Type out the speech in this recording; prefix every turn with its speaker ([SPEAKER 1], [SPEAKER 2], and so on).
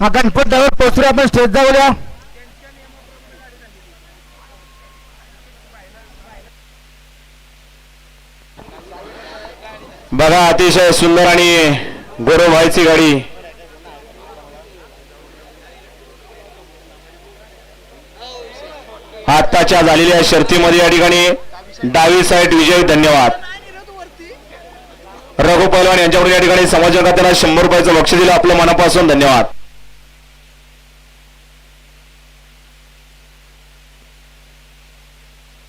[SPEAKER 1] हा गणपत ड्रायव्हर पोचरे आपण स्टेज जाऊया
[SPEAKER 2] बघा अतिशय सुंदर आणि गोरोबाईची गाडी. आत्ताच्या झालेल्या शर्तीमध्ये या ठिकाणी डावी साईड विजय धन्यवाद. रघु पहलवान यांच्याकडून या ठिकाणी समाजकाला शंभर रुपयाचं लक्ष दिलं आपलं मनापासून धन्यवाद.